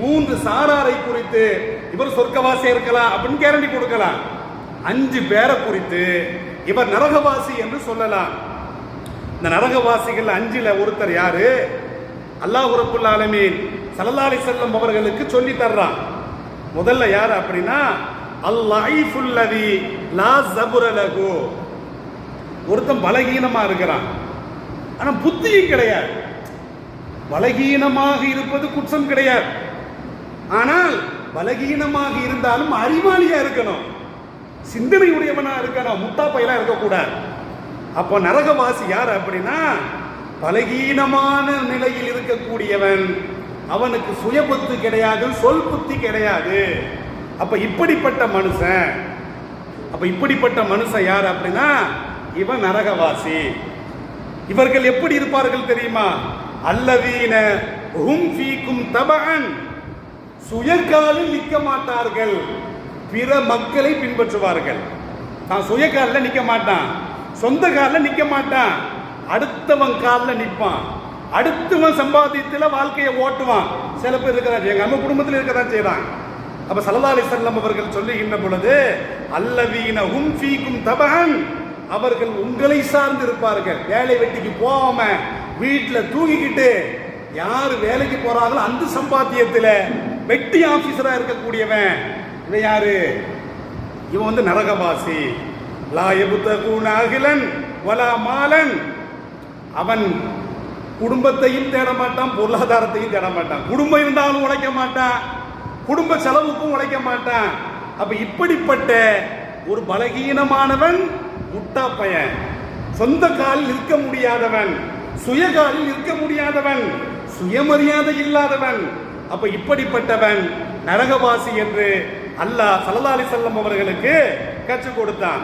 மூன்று சாராரை குறித்து இவர் சொர்க்கவாசி இருக்கலாம் அப்படின்னு கேரண்டி கொடுக்கலாம். அஞ்சு பேரை குறித்து இவர் நரகவாசி என்று சொல்லலாம். இந்த நரகவாசிகள் அஞ்சுல ஒருத்தர் யாரு? அல்லாஹ் ரப்புல் ஆலமீன் ஸல்லல்லாஹு செல்லம் அவர்களுக்கு சொல்லி தர்றான். முதல்ல யார் அப்படின்னா அல்லாஹிஃபுல்லதி லா ஒருத்தன் பலகீனமா இருக்கிறான். ஆனா புத்தியும் கிடையாது. பலகீனமாக இருப்பது குற்றம் கிடையாது. ஆனால் பலகீனமாக இருந்தாலும் அறிவாளியா இருக்கணும். சிந்தனை உடையவனா இருக்கணும். முட்டா இருக்கக்கூடாது. அப்போ நரகவாசி யார் அப்படின்னா பலகீனமான நிலையில் இருக்கக்கூடியவன். அவனுக்கு சுய புத்தி கிடையாது சொல் புத்தி கிடையாது. அப்ப இப்படிப்பட்ட மனுஷன் அப்ப இப்படிப்பட்ட மனுஷன் யார் அப்படின்னா இவன் நரகவாசி. இவர்கள் எப்படி இருப்பார்கள் தெரியுமா? அல்லதீன ஹும் ஃபீக்கும் தபகன் சுயக்காலில் நிற்க மாட்டார்கள். பிற மக்களை பின்பற்றுவார்கள். தான் சுயகாலில் நிற்க மாட்டான். சொந்த காலில் நிற்க மாட்டான். அடுத்தவன் காலில் நிற்பான். அடுத்தவன் சம்பாத்தியத்தில் வாழ்க்கையை ஓட்டுவான். சில பேர் இருக்கிறான் எங்கள் நம்ம குடும்பத்தில் இருக்கதான் செய்கிறான் அப்ப சல்லல்லாஹு அலைஹி வஸல்லம் அவர்கள் சொல்லுகின்ற பொழுது அல்லவீன உம் ஃபீக்கும் தபகன் அவர்கள் உங்களை சார்ந்து இருப்பார்கள். வேலை வெட்டிக்கு போகாம வீட்டில் தூங்கிக்கிட்டு யார் வேலைக்கு போறாங்களோ அந்த சம்பாத்தியத்தில் வெட்டி ஆபீசரா இருக்கக்கூடியவன். இவன் யாரு? இவன் வந்து நரகவாசி. லாயபுத்த எபுத்தகூன அகிலன் வலா மாலன். அவன் குடும்பத்தையும் தேட மாட்டான் பொருளாதாரத்தையும் தேட மாட்டான். குடும்பம் இருந்தாலும் உழைக்க மாட்டான். குடும்ப செலவுக்கும் உழைக்க மாட்டான். அப்ப இப்படிப்பட்ட ஒரு பலகீனமானவன் முட்டா பையன். சொந்த காலில் நிற்க முடியாதவன் சுய காலில் நிற்க முடியாதவன் சுயமரியாதை இல்லாதவன் அப்ப இப்படிப்பட்டவன் நரகவாசி என்று அல்லாஹ் சல்லா அலைஹி அவர்களுக்கு கற்றுக் கொடுத்தான்.